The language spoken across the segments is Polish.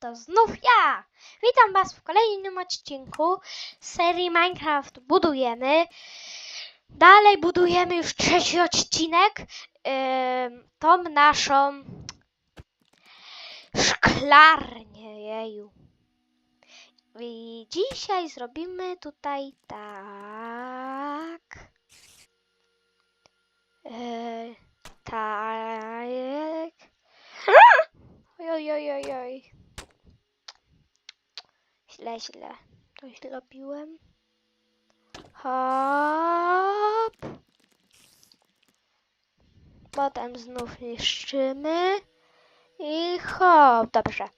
to znów ja! Witam Was w kolejnym odcinku serii Minecraft Budujemy. Dalej budujemy już trzeci odcinek. Ym, tą naszą szklarnię, jeju. I dzisiaj zrobimy tutaj tak. Yy, tak. Oj, oj, oj, oj, oj. Źle, źle. To źle robiłem. Hop. Potem znów niszczymy. I hop. Dobrze.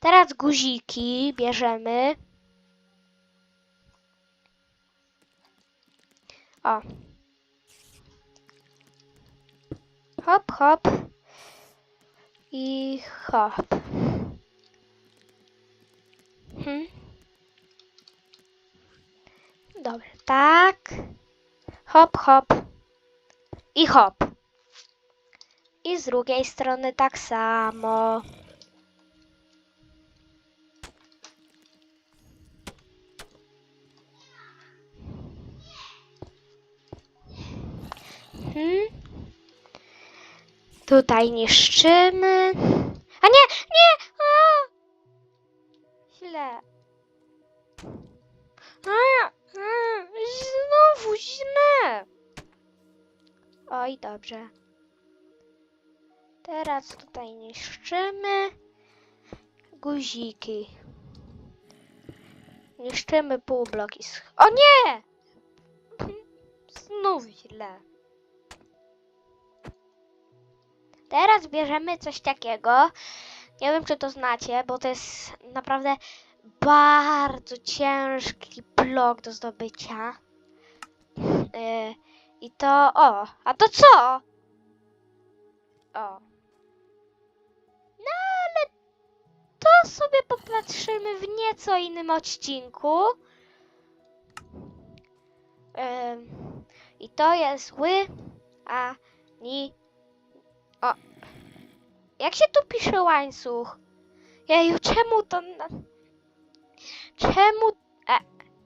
Teraz guziki bierzemy. O. Hop, hop. I hop. Hmm. Dobra, tak. Hop, hop. I hop. I z drugiej strony tak samo. Hmm. Tutaj niszczymy. A nie, nie! Źle. A, a, znowu źle. Oj, dobrze. Teraz tutaj niszczymy guziki. Niszczymy półbloki. O nie! Znów źle. Teraz bierzemy coś takiego. Nie wiem, czy to znacie, bo to jest naprawdę bardzo ciężki blok do zdobycia. Yy, I to. O, a to co? O. No ale to sobie popatrzymy w nieco innym odcinku. Ym, I to jest ły, a ni. O. Jak się tu pisze łańcuch? Jeju, czemu to. Na... Czemu. E,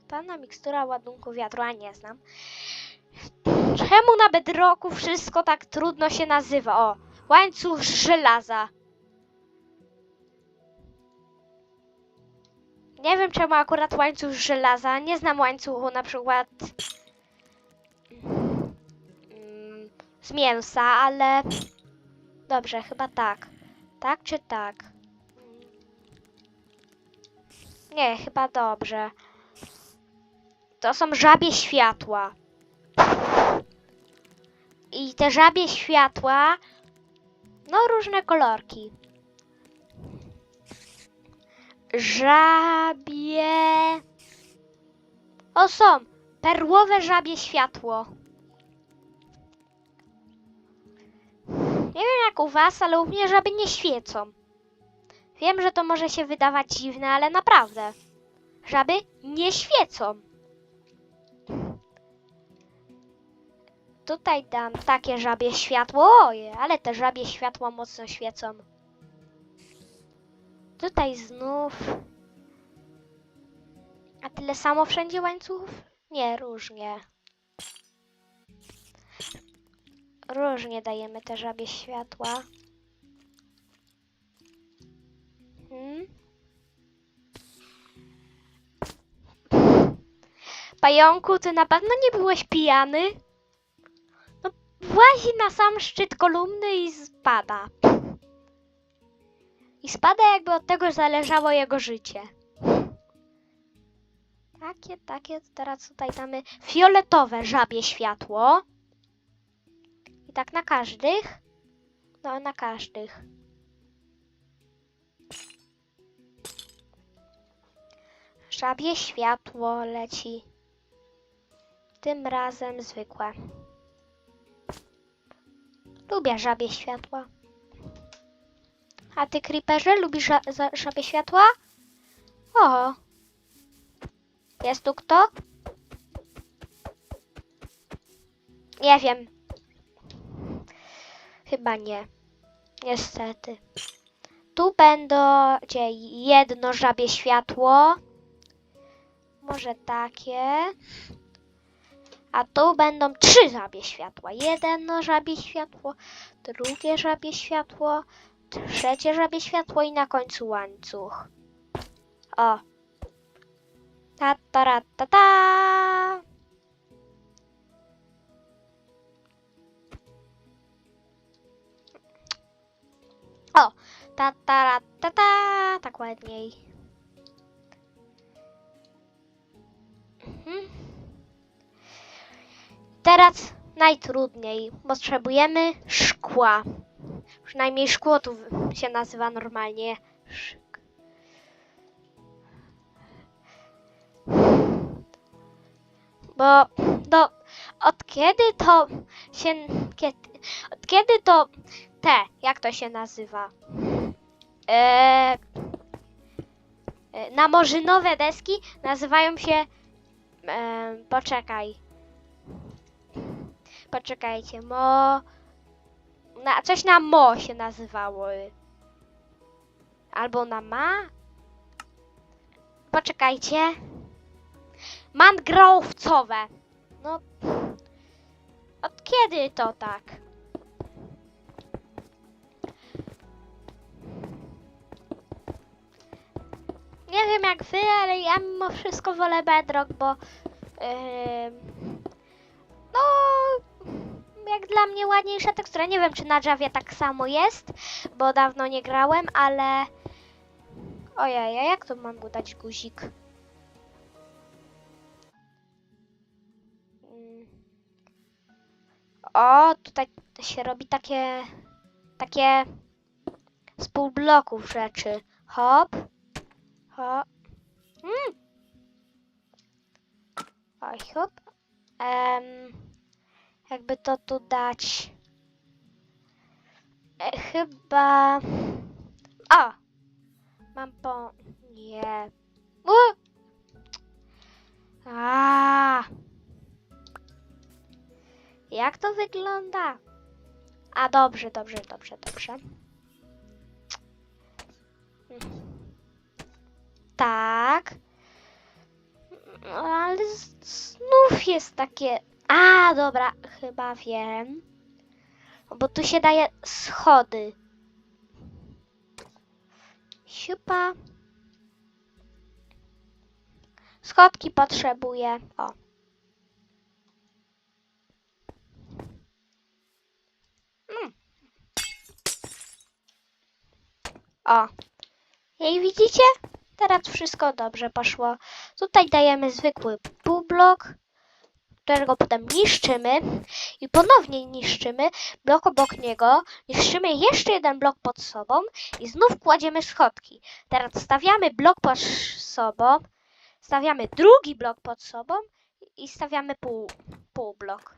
pana mikstura ładunku wiatru, a nie znam. Czemu na bedroku wszystko tak trudno się nazywa? O, łańcuch żelaza. Nie wiem czemu akurat łańcuch żelaza. Nie znam łańcuchu na przykład mm, z mięsa, ale dobrze, chyba tak. Tak czy tak? Nie, chyba dobrze. To są żabie światła. I te żabie światła, no różne kolorki. Żabie. O, są. Perłowe żabie światło. Nie wiem jak u was, ale u mnie żaby nie świecą. Wiem, że to może się wydawać dziwne, ale naprawdę. Żaby nie świecą. Tutaj dam takie żabie światło. Oje, ale te żabie światło mocno świecą. Tutaj znów. A tyle samo wszędzie łańcuchów? Nie, różnie. Różnie dajemy te żabie światła. Pająku, ty na pewno nie byłeś pijany? No, włazi na sam szczyt kolumny i spada. I spada jakby od tego zależało jego życie. Takie, takie, teraz tutaj damy fioletowe żabie światło. I tak na każdych. No, na każdych. Żabie światło leci. Tym razem zwykłe. Lubię żabie światła. A ty, Creeperze, lubisz ża żabie światła? O! Jest tu kto? Nie wiem. Chyba nie. Niestety. tu będzie jedno żabie światło. Może takie. A tu będą trzy żabie światła. Jedno żabie światło, drugie żabie światło, trzecie żabie światło i na końcu łańcuch. O. Ta ta ra, ta ta. O, ta ta ra, ta ta, tak ładniej. Mhm. Teraz najtrudniej. Potrzebujemy szkła. Przynajmniej szkło tu się nazywa normalnie. Szk. Bo do, od kiedy to się. Kiedy, od kiedy to te, jak to się nazywa? Eee, e, namorzynowe deski nazywają się. em, poczekaj. Poczekajcie, mo. Na, coś na mo się nazywało. Albo na ma? Poczekajcie. Mangrowcowe. No. Od kiedy to tak? Nie wiem jak wy, ale ja mimo wszystko wolę bedrock, bo. no. Jak dla mnie ładniejsza tekstura. Nie wiem, czy na Javie tak samo jest, bo dawno nie grałem, ale. Ojej, a jak tu mam mu dać guzik? Mm. O, tutaj się robi takie. Takie. Z pół bloków rzeczy. Hop. Hop. Mm. Oj, hop. Em, jakby to tu dać. E, chyba. O! Mam po. Nie. U! A! Jak to wygląda? A dobrze, dobrze, dobrze, dobrze. Tak. Ale znów jest takie. A, dobra, chyba wiem. Bo tu się daje schody. Siupa. Schodki potrzebuję. O. Mm. O. I widzicie? Teraz wszystko dobrze poszło. Tutaj dajemy zwykły półblok, którego potem niszczymy i ponownie niszczymy blok obok niego, niszczymy jeszcze jeden blok pod sobą i znów kładziemy schodki. Teraz stawiamy blok pod sobą, stawiamy drugi blok pod sobą i stawiamy pół, półblok.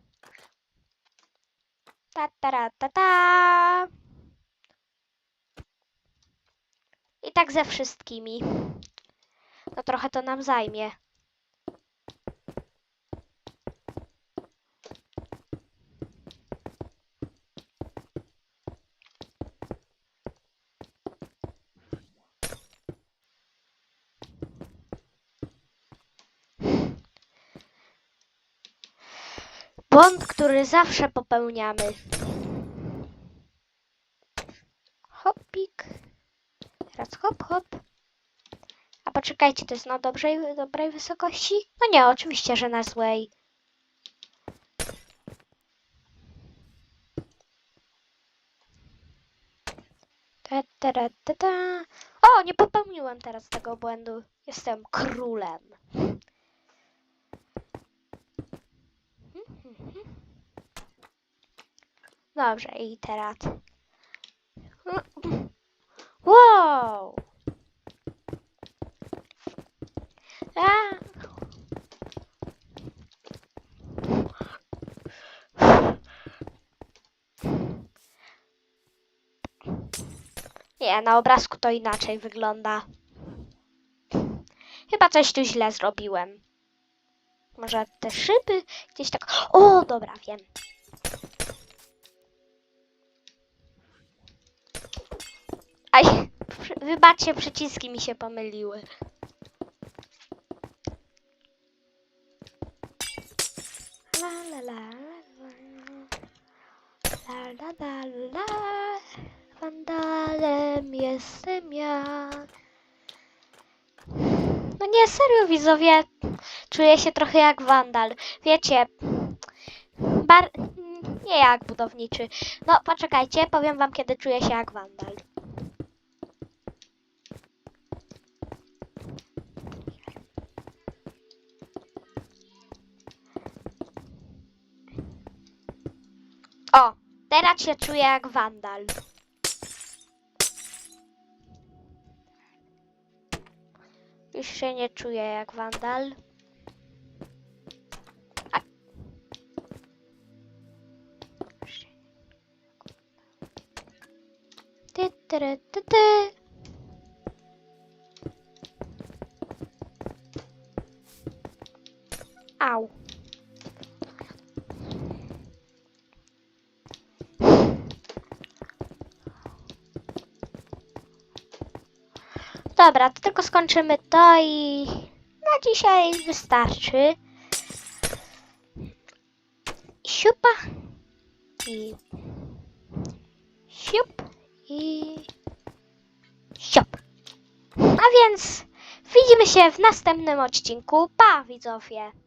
Ta, ta, ra, ta, ta. I tak ze wszystkimi. No trochę to nam zajmie. Błąd, który zawsze popełniamy. Hopik. Teraz hop, hop. A poczekajcie, to jest na dobrej, dobrej wysokości? No nie, oczywiście, że na złej. Ta, ta, ta, ta, ta. O, nie popełniłem teraz tego błędu. Jestem królem. Dobrze, i teraz. Wow! A! Nie, na obrazku to inaczej wygląda. Chyba coś tu źle zrobiłem. Może te szyby gdzieś tak. O, dobra, wiem. Aj, Wybaczcie, przyciski mi się pomyliły. La la la la la la la Wandalem jestem ja. No nie, serio widzowie, czuję się trochę jak wandal. Wiecie, bar... nie jak budowniczy. No poczekajcie, powiem wam kiedy czuję się jak wandal. Teraz się czuję jak wandal. Już się nie czuję jak wandal. Ty, ty, ty, ty. Dobra, to tylko skończymy to i na dzisiaj wystarczy. Siupa i siup i siup. A więc widzimy się w następnym odcinku. Pa widzowie!